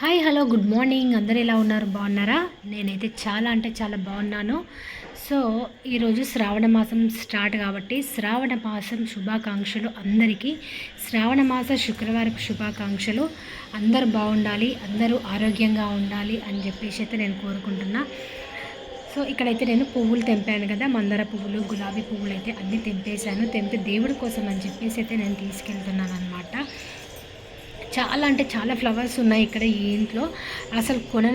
Hi hello good morning అందరు ఎలా ఉన్నారు? బాగున్నారా? నేనైతే చాలా అంటే చాలా బాగున్నాను. సో ఈరోజు శ్రావణ మాసం స్టార్ట్ కాబట్టి శ్రావణ మాసం శుభాకాంక్షలు అందరికీ. శ్రావణ మాస శుక్రవారం శుభాకాంక్షలు. అందరూ బాగుండాలి అందరూ ఆరోగ్యంగా ఉండాలి అని చెప్పేసి అయితే నేను కోరుకుంటున్నా. సో ఇక్కడైతే నేను పువ్వులు తెంపాను కదా మందార పువ్వులు గులాబీ పువ్వులు అయితే అన్నీ తెంపేశాను. తెంపి దేవుడి కోసం అని చెప్పేసి అయితే నేను తీసుకెళ్తున్నాను చాలా అంటే చాలా ఫ్లవర్స్ ఉన్నాయి ఇక్కడ ఈ ఇంట్లో. అసలు కొన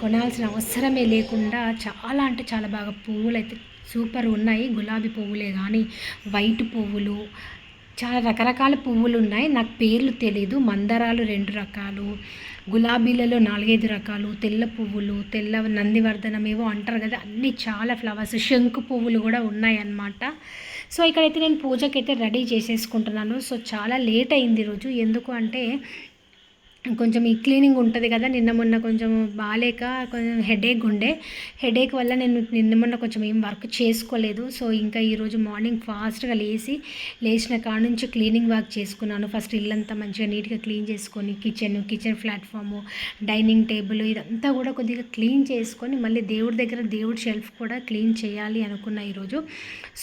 కొనాల్సిన అవసరమే లేకుండా చాలా అంటే చాలా బాగా పువ్వులు అయితే సూపర్ ఉన్నాయి. గులాబీ పువ్వులే కానీ వైట్ పువ్వులు చాలా రకరకాల పువ్వులు ఉన్నాయి. నాకు పేర్లు తెలీదు. మందారాలు రెండు రకాలు గులాబీలలో నాలుగైదు రకాలు తెల్ల పువ్వులు తెల్ల నందివర్ధనం ఏవో అంటారు కదా అన్నీ చాలా ఫ్లవర్స్ శంకు పువ్వులు కూడా ఉన్నాయి అన్నమాట సో ఇక్కడైతే నేను పూజకైతే రెడీ చేసేసుకుంటున్నాను. సో చాలా లేట్ అయింది ఈరోజు ఎందుకు అంటే కొంచెం ఈ క్లీనింగ్ ఉంటుంది కదా నిన్న మొన్న కొంచెం బాగాలేక కొంచెం హెడేక్ ఉండే. హెడేక్ వల్ల నేను నిన్న మొన్న కొంచెం ఏం వర్క్ చేసుకోలేదు. సో ఇంకా ఈరోజు మార్నింగ్ ఫాస్ట్గా లేచి లేచిన కాడ నుంచి క్లీనింగ్ వర్క్ చేసుకున్నాను. ఫస్ట్ ఇల్లంతా మంచిగా నీట్గా క్లీన్ చేసుకొని kitchen kitchen platform dining table ఇదంతా కూడా కొద్దిగా క్లీన్ చేసుకొని మళ్ళీ దేవుడి దగ్గర దేవుడి షెల్ఫ్ కూడా క్లీన్ చేయాలి అనుకున్నా ఈరోజు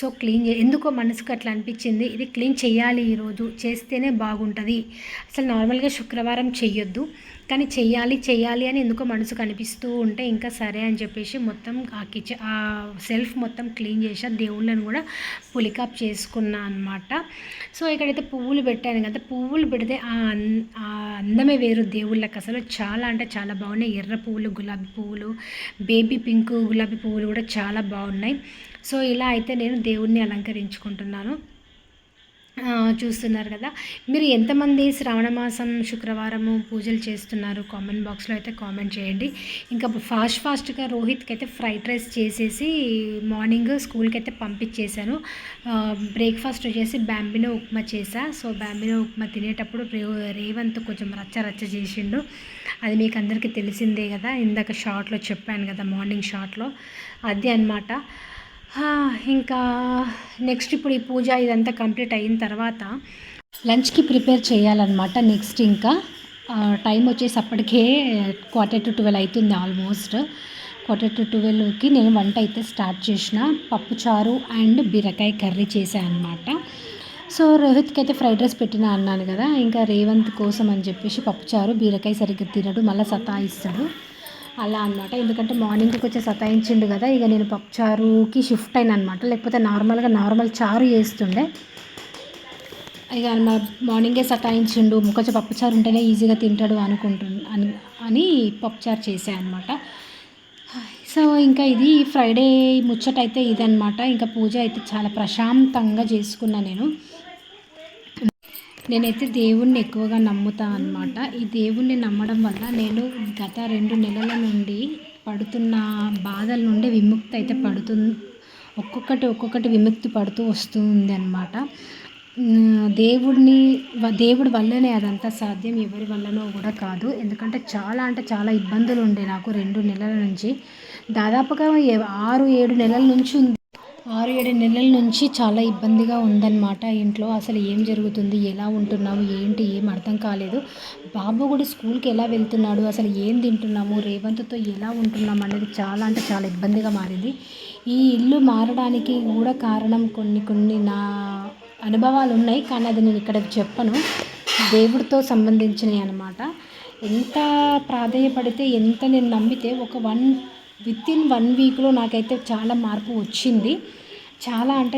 సో క్లీన్ ఎందుకో మనసుకు అట్లా అనిపించింది. ఇది క్లీన్ చేయాలి ఈరోజు చేస్తేనే బాగుంటుంది. అసలు నార్మల్గా శుక్రవారం చెయ్యొద్దు. కానీ చెయ్యాలి చెయ్యాలి అని ఎందుకో మనసు కనిపిస్తూ ఉంటే ఇంకా సరే అని చెప్పేసి మొత్తం ఆ కిచెన్ ఆ సెల్ఫ్ మొత్తం క్లీన్ చేసా దేవుళ్ళని కూడా పులికాప్ చేసుకున్నా అనమాట సో ఇక్కడైతే పువ్వులు పెట్టాను కదా పువ్వులు పెడితే ఆ అందమే వేరు దేవుళ్ళకి అసలు. చాలా అంటే చాలా బాగున్నాయి. ఎర్ర పువ్వులు గులాబీ పువ్వులు బేబీ పింక్ గులాబీ పువ్వులు కూడా చాలా బాగున్నాయి. సో ఇలా అయితే నేను దేవుణ్ణి అలంకరించుకుంటున్నాను. చూస్తున్నారు కదా. మీరు ఎంతమంది శ్రావణ మాసం శుక్రవారము పూజలు చేస్తున్నారు? కామెంట్ బాక్స్లో అయితే కామెంట్ చేయండి. ఇంకా ఫాస్ట్ ఫాస్ట్గా రోహిత్కి అయితే ఫ్రైడ్ రైస్ చేసేసి మార్నింగ్ స్కూల్కి అయితే పంపించేశాను బ్రేక్ఫాస్ట్ వచ్చేసి బ్యాంబినో ఉప్మా చేశా. సో బ్యాంబినో ఉప్మా తినేటప్పుడు రేవంత్ కొంచెం రచ్చ రచ్చ చేసిండు. అది మీకు అందరికీ తెలిసిందే కదా. ఇందాక షార్ట్లో చెప్పాను కదా మార్నింగ్ షార్ట్లో. అది అనమాట ఇంకా నెక్స్ట్ ఇప్పుడు ఈ పూజ ఇదంతా కంప్లీట్ అయిన తర్వాత లంచ్కి ప్రిపేర్ చేయాలన్నమాట నెక్స్ట్ ఇంకా. టైం వచ్చేసి అప్పటికే క్వార్టర్ టు ట్వెల్వ్ అవుతుంది ఆల్మోస్ట్ క్వార్టర్ టు ట్వెల్వ్కి నేను వంట అయితే స్టార్ట్ చేసిన. పప్పుచారు అండ్ బీరకాయ కర్రీ చేశాను అనమాట సో రోహిత్కి అయితే ఫ్రైడ్ రైస్ పెట్టిన అన్నాను కదా ఇంకా రేవంత్ కోసం అని చెప్పేసి పప్పుచారు బీరకాయ సరిగ్గా తినడు మళ్ళీ సతాయిస్తాడు అలా అనమాట ఎందుకంటే మార్నింగ్కి వచ్చి సతాయించిండు కదా ఇక నేను పప్పుచారుకి షిఫ్ట్ అయినా అనమాట లేకపోతే నార్మల్గా నార్మల్ చారు చేస్తుండే. ఇక మార్నింగే సతాయించిండు. కొంచెం పప్పుచారు ఉంటేనే ఈజీగా తింటాడు అనుకుంటు అని అని పప్పుచారు చేసాను అనమాట సో ఇంకా ఇది ఫ్రైడే ముచ్చట అయితే ఇదనమాట ఇంకా పూజ అయితే చాలా ప్రశాంతంగా చేసుకున్నా నేను. నేనైతే దేవుణ్ణి ఎక్కువగా నమ్ముతా అనమాట ఈ దేవుణ్ణి నమ్మడం వల్ల నేను గత రెండు నెలల నుండి పడుతున్న బాధల నుండి విముక్తి అయితే పడుతుంది ఒక్కొక్కటి ఒక్కొక్కటి విముక్తి పడుతూ వస్తుంది అనమాట దేవుడిని దేవుడి వల్లనే అదంతా సాధ్యం ఎవరి వల్లనో కూడా కాదు. ఎందుకంటే చాలా అంటే చాలా ఇబ్బందులు ఉండే నాకు రెండు నెలల నుంచి. దాదాపుగా ఆరు ఏడు నెలల నుంచి ఉంది ఆరు ఏడు నెలల నుంచి చాలా ఇబ్బందిగా ఉందన్నమాట ఇంట్లో. అసలు ఏం జరుగుతుంది? ఎలా ఉంటున్నాము ఏంటి? ఏం అర్థం కాలేదు. బాబు కూడా స్కూల్కి ఎలా వెళ్తున్నాడు? అసలు ఏం తింటున్నాము? రేవంత్తో ఎలా ఉంటున్నాము అనేది చాలా అంటే చాలా ఇబ్బందిగా మారింది. ఈ ఇల్లు మారడానికి కూడా కారణం కొన్ని కొన్ని నా అనుభవాలు ఉన్నాయి. కానీ అది నేను ఇక్కడ చెప్పను. దేవుడితో సంబంధించినవి అనమాట ఎంత ప్రాధాన్యపడితే ఎంత నేను నమ్మితే ఒక వన్ విత్ ఇన్ వన్ వీక్లో నాకైతే చాలా మార్పు వచ్చింది. చాలా అంటే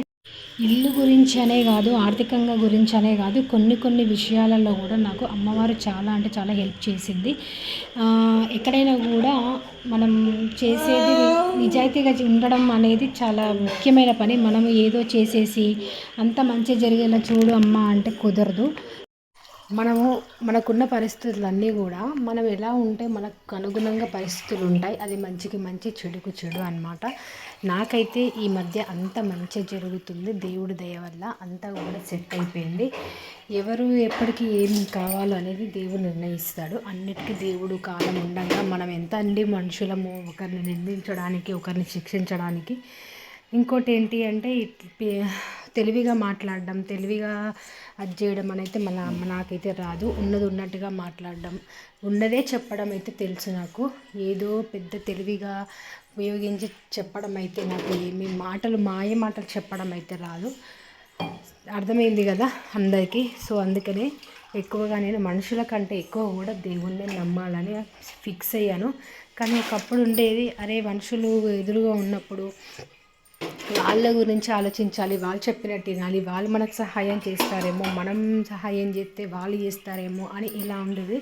ఇల్లు గురించి అనే కాదు ఆర్థికంగా గురించి అనే కాదు కొన్ని కొన్ని విషయాలలో కూడా నాకు అమ్మవారు చాలా అంటే చాలా హెల్ప్ చేసింది. ఎక్కడైనా కూడా మనం చేసేది నిజాయితీగా ఉండడం అనేది చాలా ముఖ్యమైన పని. మనం ఏదో చేసేసి అంత మంచి జరిగేలా చూడు అమ్మ అంటే కుదరదు. మనము మనకున్న పరిస్థితులన్నీ కూడా మనం ఎలా ఉంటే మనకు అనుగుణంగా పరిస్థితులు ఉంటాయి అది మంచికి మంచి చెడుకు చెడు అనమాట నాకైతే ఈ మధ్య అంత మంచి జరుగుతుంది. దేవుడి దయ వల్ల అంతా కూడా సెట్ అయిపోయింది. ఎవరు ఎప్పటికీ ఏం కావాలో అనేది దేవుడు నిర్ణయిస్తాడు. అన్నిటికీ దేవుడు కాలం ఉండగా మనం ఎంత అండి మనుషులము ఒకరిని నిందించడానికి ఒకరిని శిక్షించడానికి. ఇంకోటి ఏంటి అంటే ఇట్ తెలివిగా మాట్లాడడం తెలివిగా అది చేయడం అనేది మన నాకైతే రాదు. ఉన్నది ఉన్నట్టుగా మాట్లాడడం. ఉన్నదే చెప్పడం అయితే తెలుసు నాకు. ఏదో పెద్ద తెలివిగా ఉపయోగించి చెప్పడం అయితే నాకు ఏమి మాటలు మాయ మాటలు చెప్పడం అయితే రాదు. అర్థమైంది కదా అందరికీ? సో అందుకనే ఎక్కువగా నేను మనుషుల కంటే ఎక్కువ కూడా దేవుణ్ణి నమ్మాలని ఫిక్స్ అయ్యాను. కానీ ఒకప్పుడు ఉండేది అరే మనుషులు ఎదురుగా ఉన్నప్పుడు వాళ్ళ గురించి ఆలోచించాలి వాళ్ళు చెప్పినట్టు వినాలి వాళ్ళు మనకు సహాయం చేస్తారేమో మనం సహాయం చేస్తే వాళ్ళు చేస్తారేమో అని ఇలా ఉండేది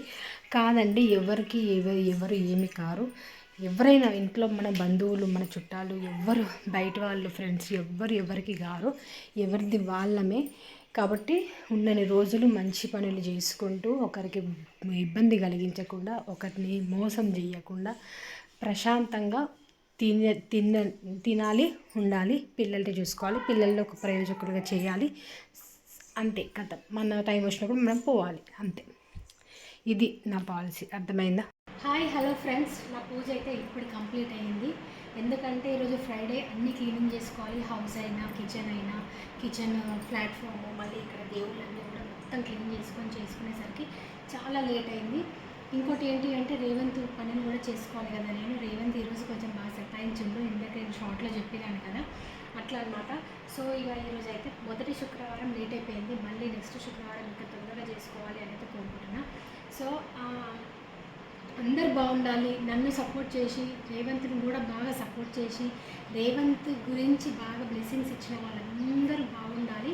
కాదండి. ఎవరికి ఎవరు ఎవరు ఏమి కారు. ఎవరైనా ఇంట్లో మన బంధువులు మన చుట్టాలు ఎవ్వరు బయట వాళ్ళు ఫ్రెండ్స్ ఎవ్వరు ఎవరికి కారు. ఎవరిది వాళ్ళమే. కాబట్టి ఉన్నన్ని రోజులు మంచి పనులు చేసుకుంటూ ఒకరికి ఇబ్బంది కలిగించకుండా ఒకరిని మోసం చేయకుండా ప్రశాంతంగా తిన తిన తినాలి ఉండాలి పిల్లల్ని చూసుకోవాలి పిల్లల్ని ఒక ప్రయోజకులుగా చేయాలి. అంతే కథ. మన టైం వచ్చినప్పుడు మనం పోవాలి. అంతే. ఇది నా పాలసీ. అర్థమైందా? Hi hello friends. నా పూజ అయితే ఇప్పుడు కంప్లీట్ అయ్యింది ఎందుకంటే ఈరోజు ఫ్రైడే. అన్నీ క్లీనింగ్ చేసుకోవాలి. హౌస్ అయినా కిచెన్ అయినా కిచెన్ ప్లాట్ఫామ్ మళ్ళీ ఇక్కడ దేవుళ్ళన్నీ కూడా మొత్తం క్లీన్ చేసుకొని చేసుకునేసరికి చాలా లేట్ అయింది. ఇంకోటి ఏంటి అంటే రేవంత్ పనిని కూడా చేసుకోవాలి కదా. నేను రేవంత్ ఈరోజు కొంచెం బాగా సతాయించుండు. ఇందాక నేను షార్ట్లో చెప్పినాను కదా. అట్లా అనమాట సో ఇక ఈరోజు అయితే మొదటి శుక్రవారం లేట్ అయిపోయింది. మళ్ళీ నెక్స్ట్ శుక్రవారం ఇంకా తొందరగా చేసుకోవాలి అని అయితే కోరుకుంటున్నా. సో అందరు బాగుండాలి. నన్ను సపోర్ట్ చేసి రేవంత్ని కూడా బాగా సపోర్ట్ చేసి రేవంత్ గురించి బాగా బ్లెస్సింగ్స్ ఇచ్చిన వాళ్ళందరూ బాగుండాలి.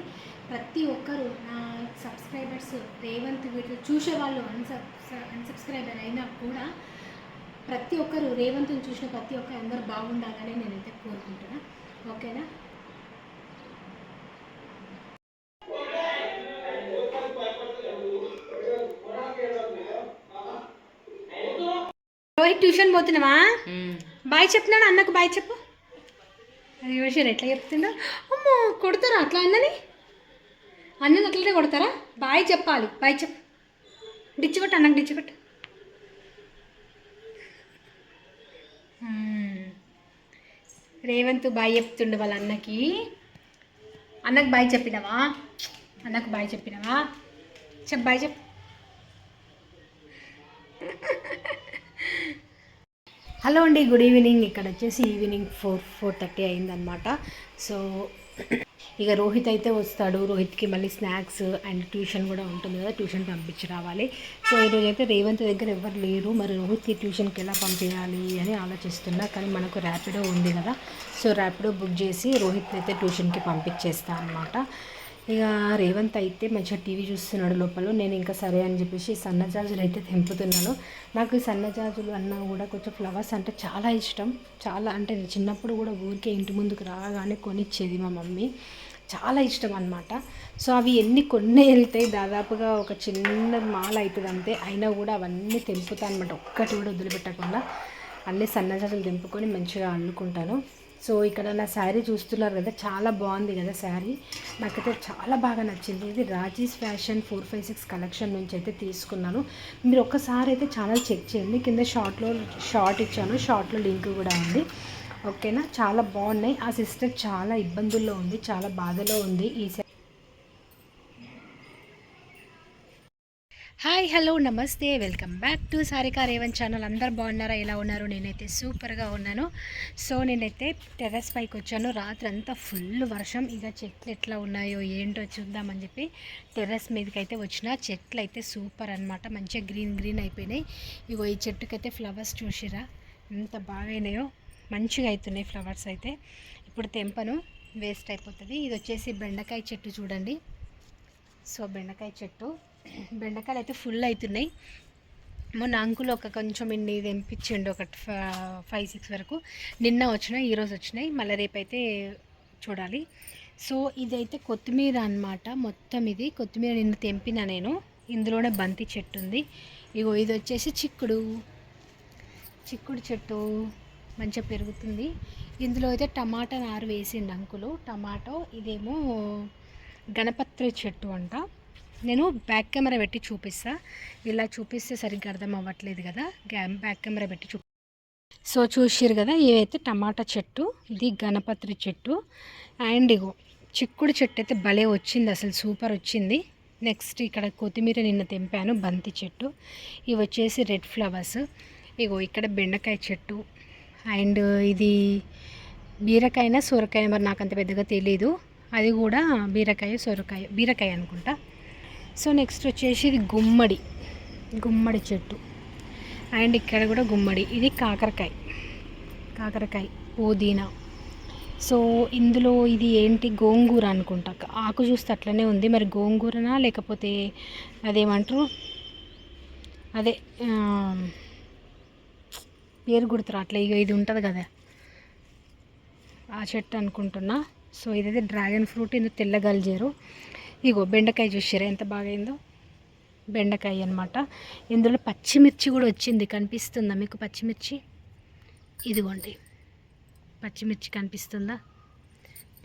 ప్రతి ఒక్కరు నా సబ్స్క్రైబర్స్ రేవంత్ వీటిలో చూసే వాళ్ళు అన్సబ్ అన్సబ్స్క్రైబర్ అయినా కూడా ప్రతి ఒక్కరు రేవంత్ని చూసిన ప్రతి ఒక్కరు అందరూ బాగుండాలని నేనైతే కోరుకుంటున్నా. ఓకేనా? రోహిత్ ట్యూషన్ పోతున్నావా? బాయ్ చెప్తున్నాడు? అన్నకు బాయ్ చెప్పు. అది యోషర్ ఎట్లా చెప్తుండో? అమ్మో కొడతారా అట్లా అన్నని? అన్నని అట్లనే కొడతారా? బాయ్ చెప్పాలి. బాయ్ చెప్పు. డిచ్చి కొట్టు అన్నకు డిచ్చి కొట్టు రేవంత్ బాయ్ చెప్తుండు వాళ్ళ అన్నకి. అన్నకు బాయ్ చెప్పినావా? అన్నకు బాయ్ చెప్పినావా? చెప్పు బాయ్ చెప్పు. హలో అండి గుడ్ ఈవినింగ్. ఇక్కడ వచ్చేసి ఈవినింగ్ ఫోర్ ఫోర్ థర్టీ అయిందనమాట సో ఇక రోహిత్ అయితే వస్తాడు. రోహిత్కి మళ్ళీ స్నాక్స్ అండ్ ట్యూషన్ కూడా ఉంటుంది కదా ట్యూషన్ పంపించి రావాలి. సో ఈరోజు అయితే రేవంత్ దగ్గర ఎవరు లేరు. మరి రోహిత్కి ట్యూషన్కి ఎలా పంపించాలి అని ఆలోచిస్తున్నా కానీ మనకు ర్యాపిడో ఉంది కదా. సో ర్యాపిడో బుక్ చేసి రోహిత్ అయితే ట్యూషన్కి పంపించేస్తా అనమాట ఇక రేవంత్ అయితే మంచిగా టీవీ చూస్తున్నాడు లోపల. నేను ఇంకా సరే అని చెప్పేసి సన్నజాజులు అయితే తెంపుతున్నాను. నాకు సన్నజాజులు అన్నా కూడా కొంచెం ఫ్లవర్స్ అంటే చాలా ఇష్టం. చాలా అంటే నేను చిన్నప్పుడు కూడా ఊరికే ఇంటి ముందుకు రాగానే కొనిచ్చేది మా మమ్మీ. చాలా ఇష్టం అనమాట సో అవి ఎన్ని కొన్ని వెళ్తాయి దాదాపుగా ఒక చిన్న మాల అవుతుంది అంతే. అయినా కూడా అవన్నీ తెంపుతా అనమాట ఒక్కటి కూడా వదిలిపెట్టకుండా. అన్నీ సన్నజాజులు తెంపుకొని మంచిగా అల్లుకుంటాను. సో ఇక్కడ నా శారీ చూస్తున్నారు కదా చాలా బాగుంది కదా శారీ. నాకైతే చాలా బాగా నచ్చింది. ఇది Raji's fashion four five six collection నుంచి అయితే తీసుకున్నాను. మీరు ఒక్కసారి అయితే ఛానల్ చెక్ చేయండి. కింద షార్ట్లో షార్ట్ ఇచ్చాను. షార్ట్లో లింక్ కూడా ఉంది. ఓకేనా? చాలా బాగున్నాయి. ఆ సిస్టర్ చాలా ఇబ్బందుల్లో ఉంది చాలా బాధలో ఉంది. ఈ హాయ్ హలో నమస్తే. Welcome back to Sarika Revan channel. అందరు బాగున్నారా? ఎలా ఉన్నారు? నేనైతే సూపర్గా ఉన్నాను. సో నేనైతే టెర్రస్ పైకి వచ్చాను. రాత్రి అంతా ఫుల్ వర్షం. ఇక చెట్లు ఎట్లా ఉన్నాయో ఏంటో చూద్దామని చెప్పి టెర్రస్ మీదకి అయితే వచ్చిన. చెట్లు అయితే సూపర్ అనమాట మంచిగా గ్రీన్ గ్రీన్ అయిపోయినాయి. ఇగో ఈ చెట్టుకైతే ఫ్లవర్స్ చూసిరా? ఎంత బాగైనాయో. మంచిగా అవుతున్నాయి ఫ్లవర్స్ అయితే. ఇప్పుడు తెంపను. వేస్ట్ అయిపోతుంది. ఇది వచ్చేసి బెండకాయ చెట్టు చూడండి. సో బెండకాయ చెట్టు. బెండకాయలు అయితే ఫుల్ అవుతున్నాయి మొన్న అంకుల్ ఒక కొంచెం ఇన్ని తెంపించిండు ఒక ఫైవ్ సిక్స్ వరకు. నిన్న వచ్చినాయి ఈరోజు వచ్చినాయి. మళ్ళీ రేపైతే చూడాలి. సో ఇదైతే కొత్తిమీర అన్నమాట. మొత్తం ఇది కొత్తిమీర నిన్న తెంపిన నేను. ఇందులోనే బంతి చెట్టు ఉంది. ఇగో ఇది వచ్చేసి చిక్కుడు. చిక్కుడు చెట్టు మంచిగా పెరుగుతుంది. ఇందులో అయితే టమాటా నారు వేసిండు అంకులు. టమాటో ఇదేమో గణపత్రి చెట్టు అంట. నేను బ్యాక్ కెమెరా పెట్టి చూపిస్తా. ఇలా చూపిస్తే సరిగ్గా అర్థం అవ్వట్లేదు కదా. గ్యా- బ్యాక్ కెమెరా పెట్టి చూ సో చూసిరు కదా ఇవైతే టమాటా చెట్టు ఇది గణపత్రి చెట్టు. అండ్ ఇగో చిక్కుడు చెట్టు అయితే భలే వచ్చింది అసలు సూపర్ వచ్చింది. నెక్స్ట్ ఇక్కడ కొత్తిమీర నిన్న తెంపాను బంతి చెట్టు. ఇవి వచ్చేసి రెడ్ ఫ్లవర్స్ ఇగో ఇక్కడ బెండకాయ చెట్టు. అండ్ ఇది బీరకాయన సొరకాయ? మరి నాకు అంత పెద్దగా తెలీదు. అది కూడా బీరకాయ సొరకాయ బీరకాయ అనుకుంటా. సో నెక్స్ట్ వచ్చేసి ఇది గుమ్మడి. గుమ్మడి చెట్టు. అండ్ ఇక్కడ కూడా గుమ్మడి. ఇది కాకరకాయ. కాకరకాయ పుదీనా. సో ఇందులో ఇది ఏంటి? గోంగూర అనుకుంటా. ఆకు చూస్తే అట్లనే ఉంది. మరి గోంగూరనా? లేకపోతే అదేమంటారు? అదే పేరు గుర్తురా. అట్లా ఇక ఇది ఉంటుంది కదా. ఆ చెట్టు అనుకుంటున్నా. సో ఇదైతే డ్రాగన్ ఫ్రూట్ ఇందులో తెల్ల గల్జేరు. ఇగో బెండకాయ చూసారా ఎంత బాగైందో? బెండకాయ అనమాట ఇందులో పచ్చిమిర్చి కూడా వచ్చింది కనిపిస్తుందా మీకు పచ్చిమిర్చి? ఇదిగోండి. పచ్చిమిర్చి కనిపిస్తుందా?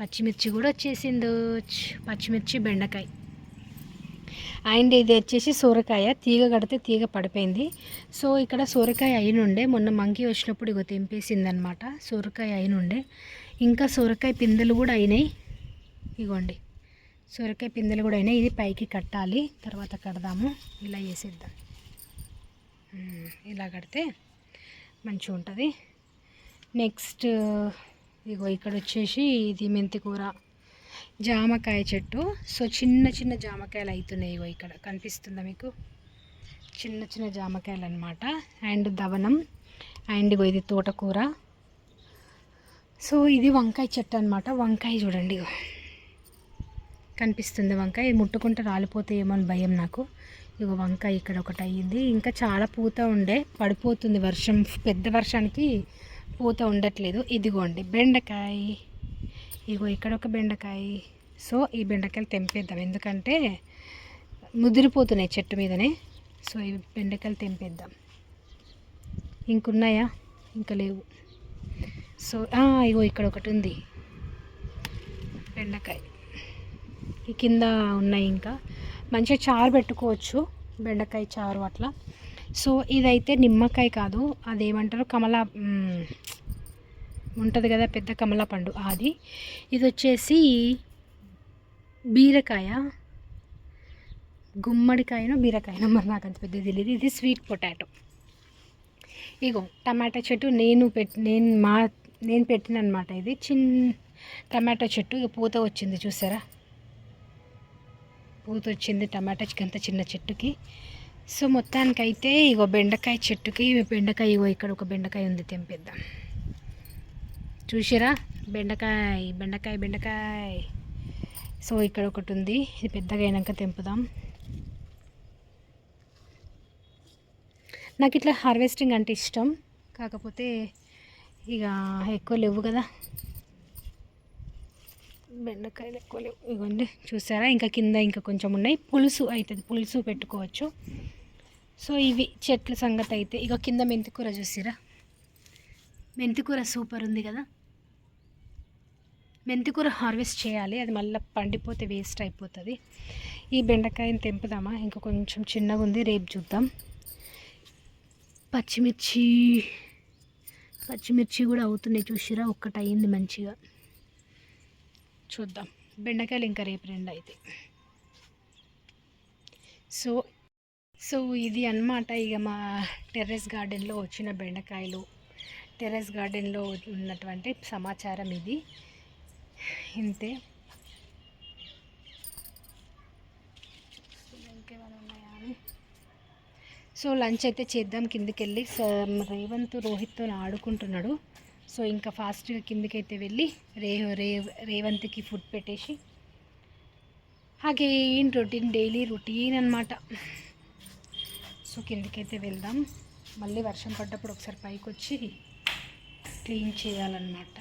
పచ్చిమిర్చి కూడా వచ్చేసిందో? పచ్చిమిర్చి బెండకాయ. అండ్ ఇది వచ్చేసి సోరకాయ. తీగ కడితే తీగ పడిపోయింది. సో ఇక్కడ సోరకాయ అయినుండే. మొన్న మంకీ వచ్చినప్పుడు ఇగో తెంపేసింది అనమాట సోరకాయ అయినుండే. ఇంకా సొరకాయ పిందెలు కూడా అయినాయి. ఇగోండి. సొరకాయ పిందెలు కూడా అయినాయి. ఇది పైకి కట్టాలి. తర్వాత కడదాము. ఇలా వేసేద్దాం ఇలా కడితే మంచిగా ఉంటుంది. నెక్స్ట్ ఇగో ఇక్కడ వచ్చేసి ఇది మెంతికూర జామకాయ చెట్టు. సో చిన్న చిన్న జామకాయలు అవుతున్నాయి ఇగో ఇక్కడ. కనిపిస్తుందా మీకు? చిన్న చిన్న జామకాయలు అనమాట అండ్ దవనం. అండ్ ఇగో ఇది తోటకూర. సో ఇది వంకాయ చెట్టు అనమాట వంకాయ చూడండి. కనిపిస్తుంది వంకాయ. ముట్టుకుంటే రాలిపోతే రాలిపోతాయేమో అని భయం నాకు. ఇగో వంకాయ ఇక్కడ ఒకటి అయ్యింది. ఇంకా చాలా పూత ఉండే పడిపోతుంది వర్షం. పెద్ద వర్షానికి పూత ఉండట్లేదు. ఇదిగోండి బెండకాయ. ఇగో ఇక్కడ ఒక బెండకాయ. సో ఈ బెండకాయలు తెంపేద్దాం. ఎందుకంటే ముదిరిపోతున్నాయి చెట్టు మీదనే. సో ఈ బెండకాయలు తెంపేద్దాం. ఇంకున్నాయా? ఇంకా లేవు. సో ఇగో ఇక్కడ ఒకటి ఉంది బెండకాయ. ఈ కింద ఉన్నాయి ఇంకా. మంచిగా చారు పెట్టుకోవచ్చు బెండకాయ చారు అట్లా. సో ఇదైతే నిమ్మకాయ కాదు అదేమంటారు కమలా ఉంటుంది కదా పెద్ద కమలా పండు అది ఇది వచ్చేసి బీరకాయ. గుమ్మడికాయనో బీరకాయనో మరి నాకు అంత పెద్ద తెలియదు ఇది స్వీట్ పొటాటో ఇగో టమాటా చెట్టు నేను పెట్ నేను మా నేను పెట్టిన అనమాట ఇది. చిన్న టమాటా చెట్టు ఇక పూత వచ్చింది చూసారా? పూత వచ్చింది టమాటా అంత చిన్న చెట్టుకి. సో మొత్తానికైతే ఇగో బెండకాయ చెట్టుకి బెండకాయ ఇగో ఇక్కడ ఒక బెండకాయ ఉంది తెంపేద్దాం. చూసారా బెండకాయ బెండకాయ బెండకాయ. సో ఇక్కడ ఒకటి ఉంది. ఇది పెద్దగా అయినాక తెంపుదాం. నాకు ఇట్లా హార్వెస్టింగ్ అంటే ఇష్టం. కాకపోతే ఇక ఎక్కువ లేవు కదా. బెండకాయలు ఎక్కువ లేవు. ఇవ్వండి చూసారా? ఇంకా కింద ఇంకా కొంచెం ఉన్నాయి. పులుసు అవుతుంది పులుసు పెట్టుకోవచ్చు. సో ఇవి చెట్ల సంగతి అయితే. ఇక కింద మెంతికూర చూసిరా? మెంతికూర సూపర్ ఉంది కదా. మెంతికూర హార్వెస్ట్ చేయాలి. అది మళ్ళీ పండిపోతే వేస్ట్ అయిపోతుంది. ఈ బెండకాయని తెంపుదామా? ఇంకా కొంచెం చిన్నగా ఉంది రేపు చూద్దాం. పచ్చిమిర్చి పచ్చిమిర్చి కూడా అవుతున్నాయి చూసిరా? ఒక్కటి అయింది మంచిగా. చూద్దాం. బెండకాయలు ఇంకా రేపు రెండు అయితే. సో సో ఇది అన్నమాట ఇక మా టెర్రస్ గార్డెన్లో వచ్చిన బెండకాయలు. టెర్రస్ గార్డెన్లో ఉన్నటువంటి సమాచారం ఇది. ఇంతే. ఇంకేమైనా ఉన్నాయా అని సో లంచ్ అయితే చేద్దాం కిందికి వెళ్ళి రేవంత్ రోహిత్తో ఆడుకుంటున్నాడు. సో ఇంకా ఫాస్ట్గా కిందికి అయితే వెళ్ళి రే రే రేవంత్కి ఫుడ్ పెట్టేసి అగైన్ రొటీన్? డైలీ రొటీన్ అనమాట సో కిందికైతే వెళ్దాం. మళ్ళీ వర్షం పడ్డప్పుడు ఒకసారి పైకి వచ్చి క్లీన్ చేయాలన్నమాట.